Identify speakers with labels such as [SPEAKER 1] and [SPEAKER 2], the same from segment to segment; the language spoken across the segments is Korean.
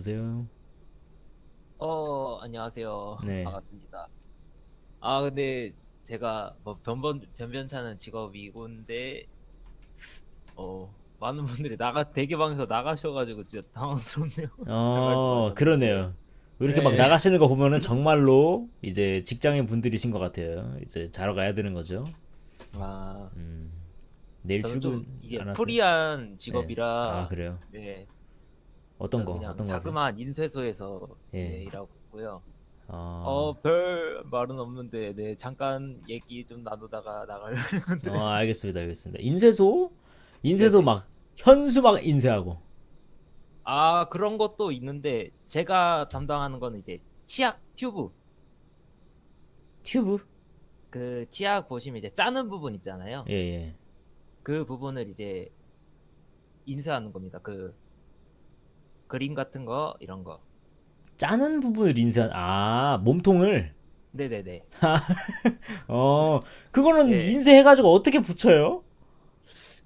[SPEAKER 1] 여보세요.
[SPEAKER 2] 어, 안녕하세요.
[SPEAKER 1] 네.
[SPEAKER 2] 반갑습니다. 아, 근데 제가 뭐 변변 변변찮은 직업이군데 어, 많은 분들이 나가 대기방에서 나가셔가지고 진짜 당황스럽네요.
[SPEAKER 1] 어, 그러네요. 이렇게 막
[SPEAKER 2] 네.
[SPEAKER 1] 나가시는 거 보면은 정말로 이제 직장인 분들이신 것 같아요. 이제 자러 가야 되는 거죠.
[SPEAKER 2] 아,
[SPEAKER 1] 음. 내일
[SPEAKER 2] 저는
[SPEAKER 1] 출근
[SPEAKER 2] 좀 이제
[SPEAKER 1] 안 하세요?
[SPEAKER 2] 프리한
[SPEAKER 1] 아,
[SPEAKER 2] 직업이라
[SPEAKER 1] 그래요.
[SPEAKER 2] 네,
[SPEAKER 1] 어떤 거?
[SPEAKER 2] 그냥
[SPEAKER 1] 어떤 거 하세요?
[SPEAKER 2] 자그마한 인쇄소에서
[SPEAKER 1] 예.
[SPEAKER 2] 네, 일하고 있고요.
[SPEAKER 1] 아,
[SPEAKER 2] 어, 별 말은 없는데 네, 잠깐 얘기 좀 나누다가 나갈
[SPEAKER 1] 어, 알겠습니다. 알겠습니다. 인쇄소? 인쇄소. 막 현수 막 인쇄하고.
[SPEAKER 2] 아, 그런 것도 있는데 제가 담당하는 거는 이제 치약 튜브.
[SPEAKER 1] 튜브?
[SPEAKER 2] 그 치약 보시면 이제 짜는 부분 있잖아요.
[SPEAKER 1] 예, 예.
[SPEAKER 2] 그 부분을 이제 인쇄하는 겁니다. 그 그림 같은 거 이런 거.
[SPEAKER 1] 짜는 부분을 인쇄한 아, 몸통을.
[SPEAKER 2] 네네네.
[SPEAKER 1] 어, 그거는
[SPEAKER 2] 예.
[SPEAKER 1] 인쇄해 가지고 어떻게 붙여요?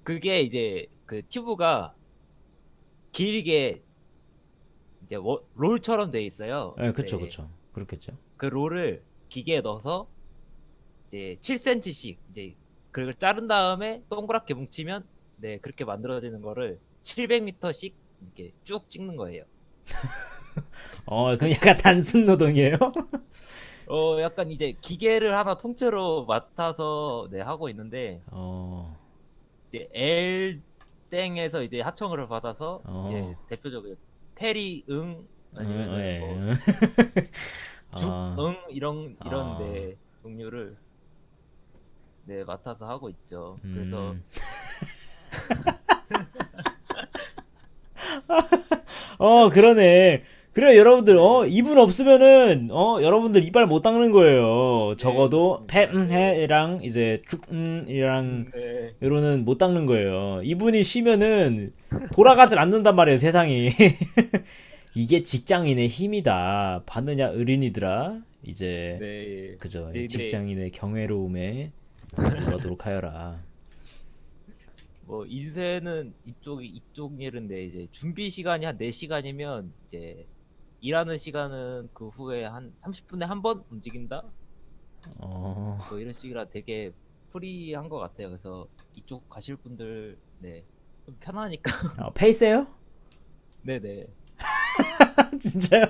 [SPEAKER 2] 그게 이제 그 튜브가 길게 이제 워- 롤처럼 돼 있어요.
[SPEAKER 1] 예, 그쵸,
[SPEAKER 2] 네.
[SPEAKER 1] 그쵸. 그렇겠죠.
[SPEAKER 2] 그 롤을 기계에 넣어서 이제 7cm씩 이제 그걸 자른 다음에 동그랗게 뭉치면 네 그렇게 만들어지는 거를 700m씩 이렇게 쭉 찍는 거예요.
[SPEAKER 1] 어, 그럼 약간 단순 노동이에요?
[SPEAKER 2] 어 약간 이제 기계를 하나 통째로 맡아서 네 하고 있는데
[SPEAKER 1] 어,
[SPEAKER 2] 이제 L 땡에서 이제 하청을 받아서
[SPEAKER 1] 어.
[SPEAKER 2] 이제 대표적으로 페리 응 아니면
[SPEAKER 1] 음, 예.
[SPEAKER 2] 뭐 죽,
[SPEAKER 1] 아,
[SPEAKER 2] 응 이런 이런
[SPEAKER 1] 아.
[SPEAKER 2] 네 종류를 네 맡아서 하고 있죠. 그래서
[SPEAKER 1] 음. 어, 그러네. 그래, 여러분들, 어, 이분 없으면은, 어, 여러분들 이빨 못 닦는 거예요. 적어도,
[SPEAKER 2] 그렇습니다.
[SPEAKER 1] 폐, 음, 해랑, 이제, 죽, 음, 이랑,
[SPEAKER 2] 네.
[SPEAKER 1] 이로는 못 닦는 거예요. 이분이 쉬면은, 돌아가질 않는단 말이에요, 세상이. 이게 직장인의 힘이다. 받느냐, 어린이들아. 이제,
[SPEAKER 2] 네.
[SPEAKER 1] 그죠.
[SPEAKER 2] 네, 네.
[SPEAKER 1] 직장인의 경외로움에 들어가도록 하여라.
[SPEAKER 2] 뭐 인쇄는 이쪽 이쪽 일인데 이제 준비 시간이 한 4시간이면 이제 일하는 시간은 그 후에 한 30분에 한 번 움직인다?
[SPEAKER 1] 어,
[SPEAKER 2] 뭐 이런 식이라 되게 프리한 것 같아요. 그래서 이쪽 가실 분들 네. 좀 편하니까.
[SPEAKER 1] 어, 페이스예요?
[SPEAKER 2] 네네.
[SPEAKER 1] 진짜요?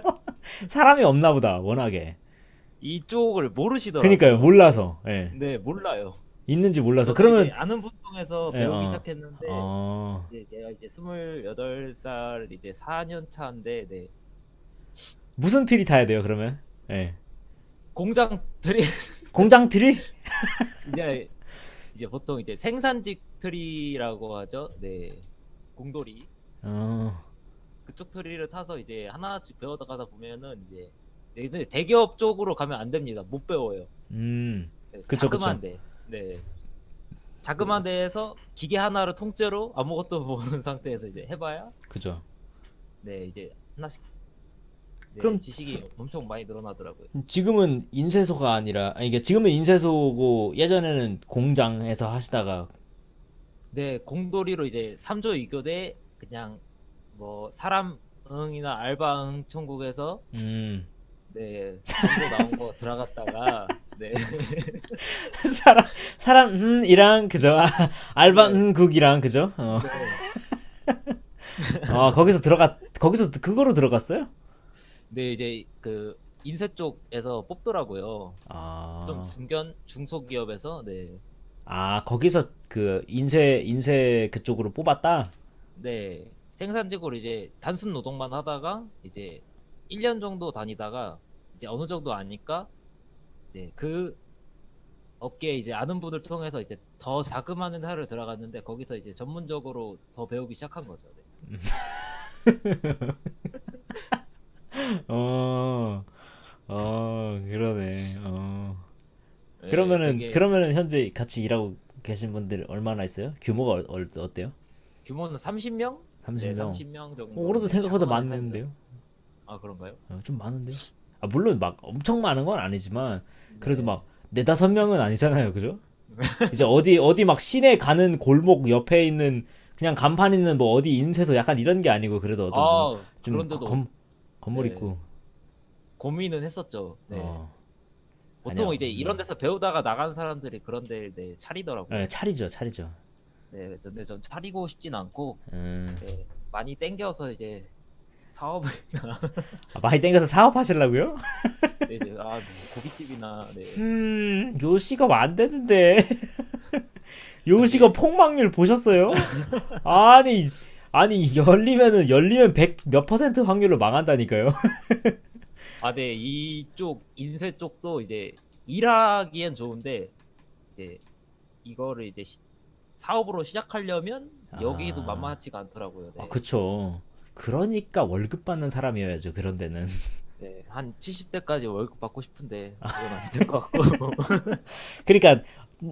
[SPEAKER 1] 사람이 없나 보다, 워낙에.
[SPEAKER 2] 이쪽을 모르시더라고요.
[SPEAKER 1] 그니까요, 몰라서. 예.
[SPEAKER 2] 네, 몰라요.
[SPEAKER 1] 있는지 몰라서. 그러면,
[SPEAKER 2] 아는 분 통해서
[SPEAKER 1] 예,
[SPEAKER 2] 배우기
[SPEAKER 1] 어.
[SPEAKER 2] 시작했는데
[SPEAKER 1] 어,
[SPEAKER 2] 이제 제가 이제 28살 이제 4년 차인데 네.
[SPEAKER 1] 무슨 트리 타야 돼요, 그러면? 예.
[SPEAKER 2] 공장 들이
[SPEAKER 1] 공장 트리?
[SPEAKER 2] 이제 이제 보통 이제 생산직 트리라고 하죠. 네. 공돌이
[SPEAKER 1] 어,
[SPEAKER 2] 그쪽 트리를 타서 이제 하나씩 배워가다 보면은 이제 네, 근데 대기업 쪽으로 가면 안 됩니다. 못 배워요. 네,
[SPEAKER 1] 그쵸,
[SPEAKER 2] 자그만
[SPEAKER 1] 그쵸.
[SPEAKER 2] 데. 네. 자그만 데에서 기계 하나를 통째로 아무것도 모르는 상태에서 이제 해봐야
[SPEAKER 1] 그죠.
[SPEAKER 2] 네 이제 하나씩 네,
[SPEAKER 1] 그럼-
[SPEAKER 2] 지식이 엄청 많이 늘어나더라고요.
[SPEAKER 1] 지금은 인쇄소가 아니라, 아니, 이게 지금은 인쇄소고, 예전에는 공장에서 하시다가,
[SPEAKER 2] 네 공돌이로 이제 3조 2교대 그냥 뭐 사람 응이나 알바 응 천국에서
[SPEAKER 1] 음,
[SPEAKER 2] 네 광고 나온 거 들어갔다가 네
[SPEAKER 1] 사람, 사람, 음, 이랑, 그죠. 아, 알바,
[SPEAKER 2] 네.
[SPEAKER 1] 음, 국이랑, 그죠. 어, 아, 거기서 들어갔, 거기서 그거로 들어갔어요?
[SPEAKER 2] 네 이제 그 인쇄 쪽에서 뽑더라고요.
[SPEAKER 1] 아,
[SPEAKER 2] 좀 중견 중소기업에서 네.
[SPEAKER 1] 아, 거기서 그 인쇄, 인쇄 그쪽으로 뽑았다?
[SPEAKER 2] 네 생산직으로 이제 단순 노동만 하다가 이제 1년 정도 다니다가 이제 어느 정도 아니까 이제 그 업계에 이제 아는 분을 통해서 이제 더 자그마한 회사를 들어갔는데 거기서 이제 전문적으로 더 배우기 시작한 거죠. 네.
[SPEAKER 1] 어, 어, 그러네. 어.
[SPEAKER 2] 네,
[SPEAKER 1] 그러면은,
[SPEAKER 2] 되게
[SPEAKER 1] 그러면은 현재 같이 일하고 계신 분들 얼마나 있어요? 규모가 어, 어, 어때요?
[SPEAKER 2] 규모는 30명? 네,
[SPEAKER 1] 30명.
[SPEAKER 2] 30명 정도.
[SPEAKER 1] 어, 그래도 생각보다
[SPEAKER 2] 자그마한
[SPEAKER 1] 많은데요?
[SPEAKER 2] 아 그런가요?
[SPEAKER 1] 어, 좀 많은데요? 아, 물론 막 엄청 많은 건 아니지만, 그래도
[SPEAKER 2] 네.
[SPEAKER 1] 막 네다섯 명은 아니잖아요. 그죠? 이제 어디, 어디 막 시내 가는 골목 옆에 있는 그냥 간판 있는 뭐 어디 인쇄소 약간 이런 게 아니고 그래도 어떤 좀아좀
[SPEAKER 2] 그런데도
[SPEAKER 1] 검- 건물
[SPEAKER 2] 네.
[SPEAKER 1] 있고.
[SPEAKER 2] 고민은 했었죠. 네.
[SPEAKER 1] 어.
[SPEAKER 2] 보통
[SPEAKER 1] 아니요.
[SPEAKER 2] 이제 이런
[SPEAKER 1] 음.
[SPEAKER 2] 데서 배우다가 나간 사람들이 그런 데 네, 차리더라고요.
[SPEAKER 1] 네, 차리죠, 차리죠.
[SPEAKER 2] 네, 근데 전 차리고 싶진 않고
[SPEAKER 1] 음.
[SPEAKER 2] 네, 많이 땡겨서 이제 사업을
[SPEAKER 1] 아, 많이 땡겨서 사업하시려고요?
[SPEAKER 2] 네, 이제 아 고깃집이나 네.
[SPEAKER 1] 음, 요식업 안 되는데. 요식업 폭망률 보셨어요? 아니, 아니 열리면은 열리면 100몇 퍼센트 확률로 망한다니까요.
[SPEAKER 2] 아, 네, 이쪽 인쇄 쪽도 이제 일하기엔 좋은데 이제 이거를 이제 시- 사업으로 시작하려면 여기도
[SPEAKER 1] 아.
[SPEAKER 2] 만만치가 않더라고요. 네.
[SPEAKER 1] 아, 그쵸. 그러니까 월급 받는 사람이어야죠, 그런 데는.
[SPEAKER 2] 네, 한 70대까지 월급 받고 싶은데 그건 안 될 것 같고.
[SPEAKER 1] 그러니까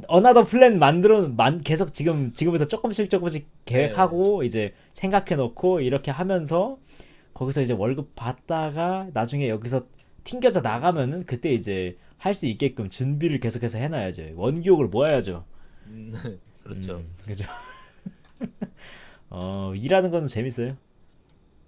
[SPEAKER 1] 어나더 플랜 만들어 만 계속 지금 지금부터 조금씩 조금씩 계획하고 이제 생각해 놓고 이렇게 하면서 거기서 이제 월급 받다가 나중에 여기서 튕겨져 나가면은 그때 이제 할 수 있게끔 준비를 계속해서 해놔야죠. 원기옥을 모아야죠.
[SPEAKER 2] 음, 그렇죠.
[SPEAKER 1] 음, 그죠. 어 일하는 거는 재밌어요.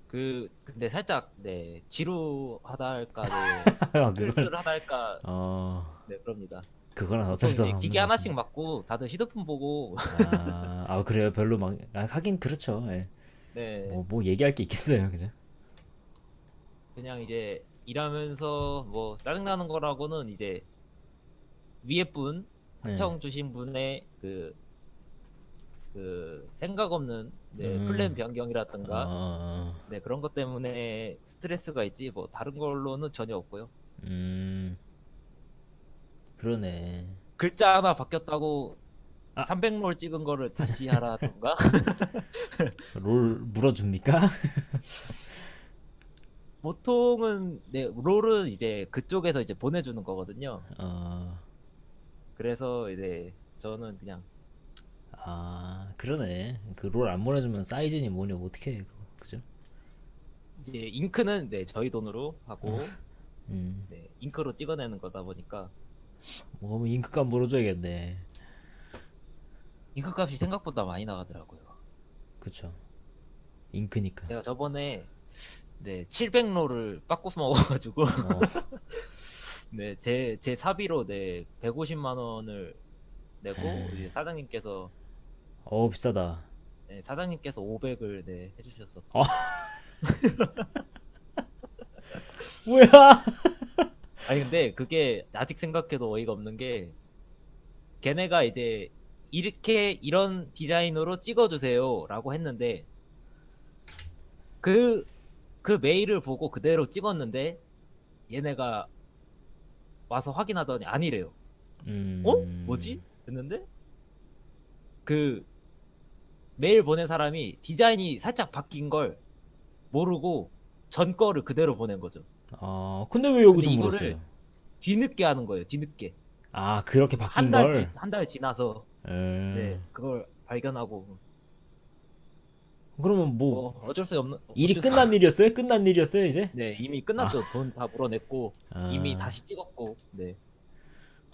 [SPEAKER 2] 그 근데 살짝 네 지루하다 할까, 네
[SPEAKER 1] 아, 그건
[SPEAKER 2] 쓸쓸하다 할까,
[SPEAKER 1] 어
[SPEAKER 2] 네 그럽니다.
[SPEAKER 1] 그거는
[SPEAKER 2] 또
[SPEAKER 1] 어쩔 수
[SPEAKER 2] 이제
[SPEAKER 1] 없는.
[SPEAKER 2] 기계 하나씩 맞고 다들 휴대폰 보고
[SPEAKER 1] 아, 아 그래요. 별로 막 아, 하긴 그렇죠. 예.
[SPEAKER 2] 네
[SPEAKER 1] 뭐, 뭐 얘기할 게 있겠어요, 그죠?
[SPEAKER 2] 그냥 이제 일하면서 뭐 짜증나는 거라고는 이제 위에 분
[SPEAKER 1] 네.
[SPEAKER 2] 하청 주신 분의 그, 그 생각 없는 네,
[SPEAKER 1] 음.
[SPEAKER 2] 플랜 변경이라든가
[SPEAKER 1] 어, 어,
[SPEAKER 2] 네 그런 것 때문에 스트레스가 있지 뭐 다른 걸로는 전혀 없고요.
[SPEAKER 1] 음, 그러네.
[SPEAKER 2] 글자 하나 바뀌었다고
[SPEAKER 1] 아.
[SPEAKER 2] 300롤 찍은 거를 다시 하라던가
[SPEAKER 1] 롤 물어줍니까?
[SPEAKER 2] 보통은 네 롤은 이제 그쪽에서 이제 보내주는 거거든요.
[SPEAKER 1] 어,
[SPEAKER 2] 그래서 이제 저는 그냥
[SPEAKER 1] 아, 그러네. 그 롤 안 보내주면 사이즈니 뭐니 어떻게 해, 그거. 그죠?
[SPEAKER 2] 이제 잉크는 네 저희 돈으로 하고
[SPEAKER 1] 음,
[SPEAKER 2] 네, 잉크로 찍어내는 거다 보니까
[SPEAKER 1] 뭐, 뭐 잉크값 물어줘야겠네.
[SPEAKER 2] 잉크 값이 생각보다 많이 나가더라고요.
[SPEAKER 1] 그쵸. 잉크니까.
[SPEAKER 2] 제가 저번에 네 700롤을 빠꾸스 먹어가지고
[SPEAKER 1] 어,
[SPEAKER 2] 네제 제 사비로 네 150만 원을 내고
[SPEAKER 1] 음.
[SPEAKER 2] 이제 사장님께서
[SPEAKER 1] 어, 비싸다.
[SPEAKER 2] 네, 사장님께서 500을 네 해주셨었죠.
[SPEAKER 1] 어. 뭐야?
[SPEAKER 2] 아니 근데 그게 아직 생각해도 어이가 없는 게 걔네가 이제 이렇게 이런 디자인으로 찍어주세요라고 했는데 그 그 메일을 보고 그대로 찍었는데 얘네가 와서 확인하더니 아니래요.
[SPEAKER 1] 음,
[SPEAKER 2] 어? 뭐지? 했는데 그 메일 보낸 사람이 디자인이 살짝 바뀐 걸 모르고 전 거를 그대로 보낸 거죠.
[SPEAKER 1] 아, 근데 왜 여기서
[SPEAKER 2] 근데 이거를
[SPEAKER 1] 물었어요?
[SPEAKER 2] 뒤늦게 하는 거예요. 뒤늦게.
[SPEAKER 1] 아, 그렇게 바뀐
[SPEAKER 2] 한달
[SPEAKER 1] 걸?
[SPEAKER 2] 한달 지나서
[SPEAKER 1] 음,
[SPEAKER 2] 네 그걸 발견하고
[SPEAKER 1] 그러면 뭐,
[SPEAKER 2] 뭐 어쩔 수 없는
[SPEAKER 1] 일이
[SPEAKER 2] 어쩔 수-
[SPEAKER 1] 끝난 일이었어요? 끝난 일이었어요, 이제?
[SPEAKER 2] 네 이미 끝났죠. 돈 다 물어냈고
[SPEAKER 1] 아.
[SPEAKER 2] 이미 다시 찍었고 네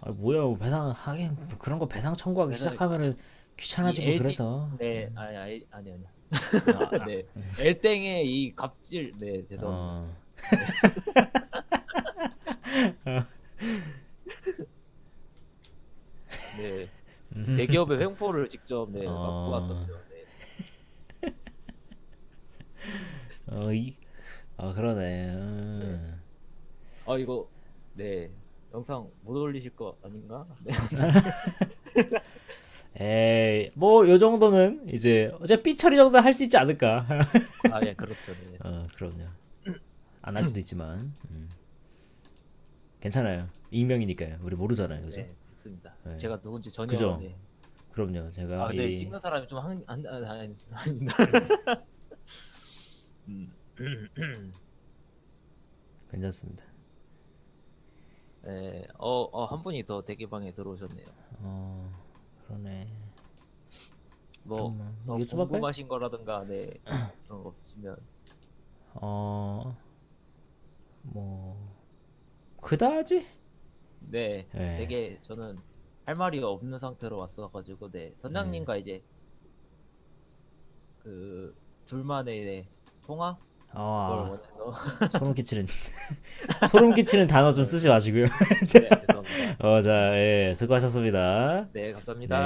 [SPEAKER 1] 아 뭐야 뭐 배상 하긴 뭐 그런 거 배상 청구하기
[SPEAKER 2] 그래서
[SPEAKER 1] 시작하면은 귀찮아지고
[SPEAKER 2] 이 LG
[SPEAKER 1] 그래서
[SPEAKER 2] 네 아니 아니 아니 아니
[SPEAKER 1] 아,
[SPEAKER 2] 네 엘땡의 이 갑질 네 죄송합니다.
[SPEAKER 1] 어.
[SPEAKER 2] 네
[SPEAKER 1] 음.
[SPEAKER 2] 대기업의 횡포를 직접 네
[SPEAKER 1] 어.
[SPEAKER 2] 맡고 왔었죠. 네.
[SPEAKER 1] 어, 이, 아 그러네. 음.
[SPEAKER 2] 아 이거 네 영상 못 올리실 거 아닌가? 네.
[SPEAKER 1] 에이 뭐 요 정도는 이제 어제 삐 처리 정도 할 수 있지 않을까.
[SPEAKER 2] 아 예 그렇죠. 네.
[SPEAKER 1] 어 그럼요. 안 할 수도 있지만 음. 괜찮아요. 익명이니까요. 우리 모르잖아요, 그죠?
[SPEAKER 2] 네, 좋습니다.
[SPEAKER 1] 네.
[SPEAKER 2] 제가 누군지 전혀
[SPEAKER 1] 그죠?
[SPEAKER 2] 네.
[SPEAKER 1] 그럼요. 제가
[SPEAKER 2] 아 근데
[SPEAKER 1] 이
[SPEAKER 2] 찍는 사람이 좀 한, 안, 안, 안, 아닙니다. 음.
[SPEAKER 1] 괜찮습니다.
[SPEAKER 2] 네, 어, 어, 한 분이 더 대기방에 들어오셨네요.
[SPEAKER 1] 어 그러네.
[SPEAKER 2] 뭐,
[SPEAKER 1] 잠깐만.
[SPEAKER 2] 더
[SPEAKER 1] 이거 좀 할까요?
[SPEAKER 2] 궁금하신 거라든가, 네, 그런 거 없으시면.
[SPEAKER 1] 어, 뭐, 그다지?
[SPEAKER 2] 네,
[SPEAKER 1] 네.
[SPEAKER 2] 되게 저는 할 말이 없는 상태로 왔어가지고, 네, 선장님과 이제 그 둘만의 네, 통화 걸
[SPEAKER 1] 아,
[SPEAKER 2] 원해서
[SPEAKER 1] 소름 끼치는 소름 끼치는 단어 좀 쓰지 마시고요.
[SPEAKER 2] 네, 죄송합니다.
[SPEAKER 1] 어, 자, 예, 수고하셨습니다.
[SPEAKER 2] 네, 감사합니다.
[SPEAKER 1] 네.